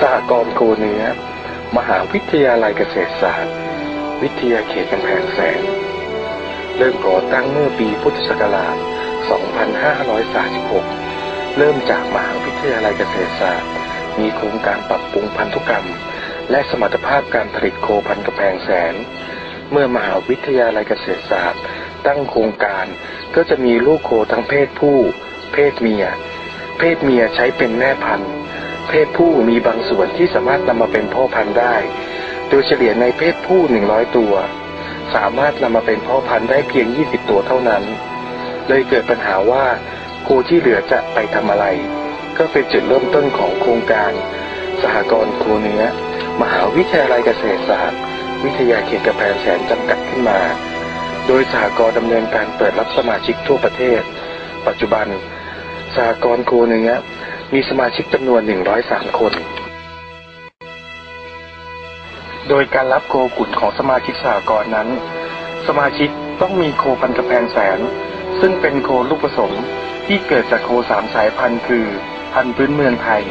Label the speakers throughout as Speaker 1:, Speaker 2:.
Speaker 1: สหกรณ์โคเนื้อ มหาวิทยาลัยเกษตรศาสตร์ วิทยาเขตกำแพงแสน เริ่มก่อตั้งเมื่อปีพุทธศักราช 2536 เริ่มจากมหาวิทยาลัยเกษตรศาสตร์ มีโครงการปรับปรุงพันธุกรรม และสมรรถภาพการผลิตโคพันกำแพงแสน เมื่อมหาวิทยาลัยเกษตรศาสตร์ ตั้งโครงการก็จะมีลูกโคทั้งเพศผู้ เพศเมีย เพศเมียใช้เป็นแม่พันธุ์ เพศผู้มีบางส่วนที่สามารถนำมาเป็นพ่อพันธุ์ได้ โดยเฉลี่ยในเพศผู้ 100 ตัว สามารถนำมาเป็นพ่อพันธุ์ได้เพียง 20 ตัวเท่านั้น เลยเกิดปัญหาว่าโคที่เหลือจะไปทำอะไร ก็เป็นจุดเริ่มต้นของโครงการ สหกรณ์โคเนื้อ มหาวิทยาลัยเกษตรศาสตร์ วิทยาเขตกระแพงแสนจำกัดขึ้นมา โดยสหกรณ์ดำเนินการเปิดรับสมาชิกทั่วประเทศ ปัจจุบันสหกรณ์โคเนื้อ มีสมาชิกจำนวน 103 คน โดยการรับโคขุนของสมาชิกสหกรณ์นั้น สมาชิกต้องมีโคพันกระแพงแสน ซึ่งเป็นโคลูกผสมที่เกิดจากโคสามสายพันธุ์คือ พันธุ์พื้นเมืองไทย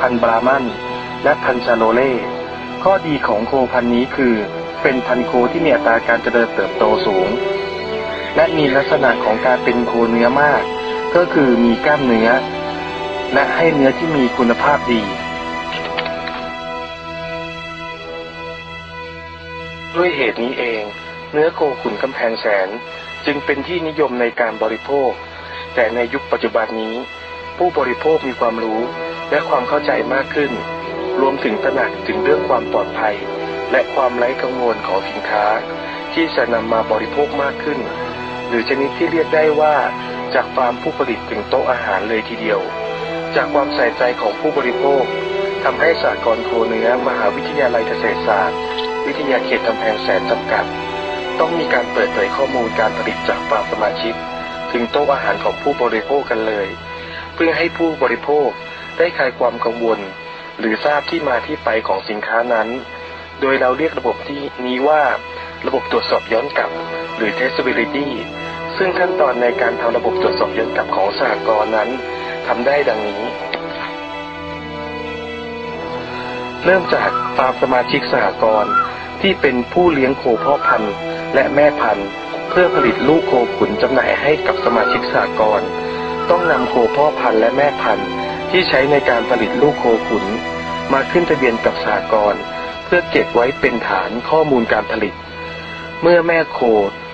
Speaker 1: พันธุ์บรามัน และพันธุ์ชาโลเล่ข้อดีของโคพันธุ์นี้คือ เป็นพันธุ์โคที่มีอัตราการเจริญเติบโตสูง และมีลักษณะของการเป็นโคเนื้อมาก ก็คือมีกล้ามเนื้อ และให้เนื้อที่มีคุณภาพดี ด้วยเหตุนี้เอง เนื้อโคขุนกำแพงแสนจึงเป็นที่นิยมในการบริโภค แต่ในยุคปัจจุบันนี้ ผู้บริโภคมีความรู้และความเข้าใจมากขึ้น รวมถึงตระหนักถึงเรื่องความปลอดภัย และความไร้กังวลของสินค้า ที่จะนำมาบริโภคมากขึ้น หรือชนิดที่เรียกได้ว่าจากฟาร์มผู้ผลิตถึงโต๊ะอาหารเลยทีเดียว จากความใส่ใจของผู้บริโภคทำให้สากลโคเนื้อ มหาวิทยาลัยเกษตรศาสตร์ วิทยาเขตกำแพงแสนจำกัด ต้องมีการเปิดเผยข้อมูลการผลิตจากฟาร์มสมาชิก ถึงโต๊ะอาหารของผู้บริโภคกันเลย เพื่อให้ผู้บริโภคได้คลายความกังวล หรือทราบที่มาที่ไปของสินค้านั้น โดยเราเรียกระบบที่นี้ว่าระบบตรวจสอบย้อนกลับ หรือ traceability ซึ่งขั้นตอนในการทำระบบตรวจสอบย้อนกลับของสหกรณ์นั้น ทำได้ดังนี้ เริ่มจากฟาร์มสมาชิกสหกรณ์ที่เป็นผู้เลี้ยงโคพ่อพันธุ์และแม่พันธุ์ เพื่อผลิตลูกโคขุนจำหน่ายให้กับสมาชิกสหกรณ์ต้องนำโคพ่อพันธุ์และแม่พันธุ์ที่ใช้ในการผลิตลูกโคขุน มาขึ้นทะเบียนกับสหกรณ์เพื่อเก็บไว้เป็นฐานข้อมูลการผลิต เมื่อแม่โค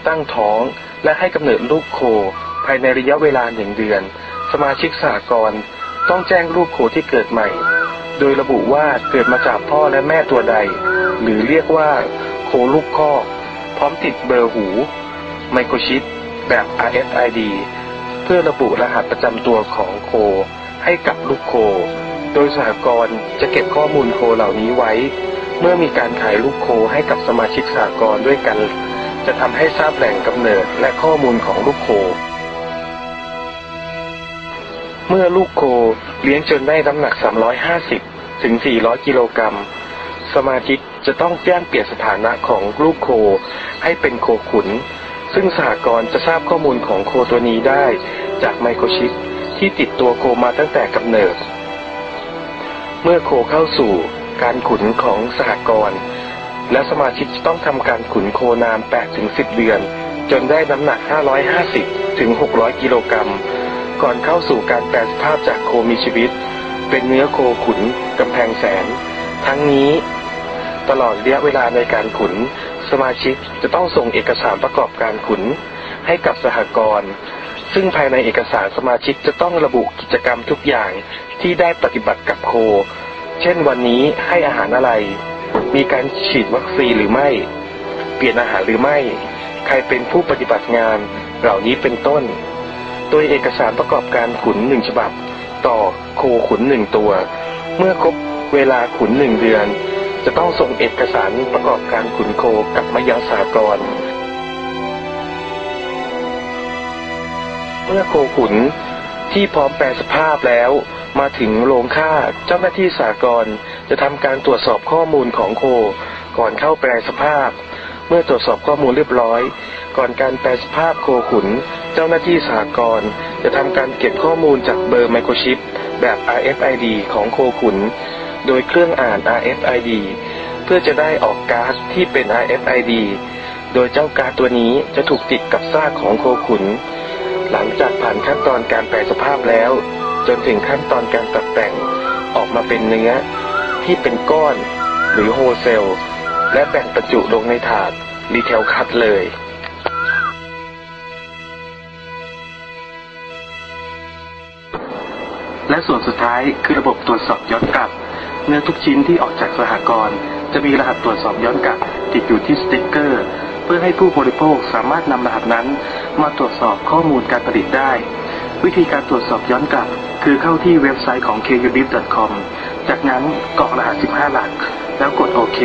Speaker 1: ตั้งท้องและให้กำเนิดลูกโคภายในระยะเวลาหนึ่งเดือน สมาชิกสหกรณ์ต้องแจ้งลูกโคที่เกิดใหม่ โดยระบุว่าเกิดมาจากพ่อและแม่ตัวใด หรือเรียกว่าโคลูกคอกพร้อมติดเบอร์หู ไมโครชิปแบบ RFID เพื่อระบุรหัสประจำตัวของโค ให้กับลูกโค โดยสหกรณ์จะเก็บข้อมูลโคเหล่านี้ไว้ เมื่อมีการขายลูกโคให้กับสมาชิกสหกรณ์ด้วยกัน จะทำให้ทราบแหล่งกำเนิดและข้อมูลของลูกโค เมื่อลูกโคเลี้ยงจนได้น้ำหนัก 350 ถึง 400 กิโลกรัม สมาชิกจะต้องแจ้งเปลี่ยนสถานะของลูกโคให้เป็นโคขุน ซึ่งสหกรณ์จะทราบข้อมูลของโคตัวนี้ได้จากไมโครชิปที่ติดตัวโคมาตั้งแต่กำเนิด เมื่อโคเข้าสู่การขุนของสหกรณ์และสมาชิกจะต้องทำการขุนโคนาน8-10 เดือน จนได้น้ำหนัก 550-600 กิโลกรัม ก่อนเข้าสู่การแปลสภาพจากโคมีชีวิต เป็นเนื้อโคขุนกำแพงแสน ทั้งนี้ ตลอดระยะเวลาในการขุน สมาชิกจะต้องส่งเอกสารประกอบการขุน ให้กับสหกรณ์ซึ่งภายในเอกสารสมาชิกจะต้องระบุกิจกรรมทุกอย่างที่ได้ปฏิบัติกับโค เช่นวันนี้ให้อาหารอะไร มีการฉีดวัคซีนหรือไม่ เปลี่ยนอาหารหรือไม่ ใครเป็นผู้ปฏิบัติงานเหล่านี้เป็นต้น โดยเอกสารประกอบการขุนหนึ่งฉบับ ต่อโคขุนหนึ่งตัว เมื่อครบเวลาขุนหนึ่งเดือน จะต้องส่งเอกสารประกอบการขุนโคกลับมายังสากร เมื่อโคขุนที่พร้อมแปลสภาพแล้วมาถึงโรงฆ่าเจ้าหน้าที่สากรจะทำการตรวจสอบข้อมูลของโค ก่อนเข้าแปลสภาพ เมื่อตรวจสอบข้อมูลเรียบร้อย ก่อนการแปลสภาพโคขุน เจ้าหน้าที่สหกรณ์จะทำการเก็บข้อมูลจากเบอร์ไมโครชิป แบบ RFID ของโคขุน โดยเครื่องอ่าน RFID เพื่อจะได้ออกการ์ดที่เป็น RFID โดยเจ้าการ์ดตัวนี้จะถูกติดกับซากของโคขุน หลังจากผ่านขั้นตอนการแปลสภาพแล้ว จนถึงขั้นตอนการตัดแต่งออกมาเป็นเนื้อ ที่เป็นก้อน หรือโฮเซล และแบ่งประจุลงในถาดรีเทลคัตเลย และส่วนสุดท้ายคือระบบตรวจสอบย้อนกลับเนื้อทุกชิ้นที่ออกจากสหกรณ์จะมีรหัสตรวจสอบย้อนกลับ ติดอยู่ที่สติ๊กเกอร์ เพื่อให้ผู้บริโภคสามารถนำรหัสนั้น มาตรวจสอบข้อมูลการผลิตได้ วิธีการตรวจสอบย้อนกลับ คือเข้าที่เว็บไซต์ของ kudip.com จากนั้นกรอกรหัส 15 หลัก แล้วกดโอเค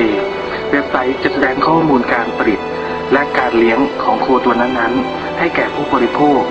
Speaker 1: เว็บไซต์จะแสดงข้อมูลการผลิต และการเลี้ยงของโคตัวนั้นๆ ให้แก่ผู้บริโภค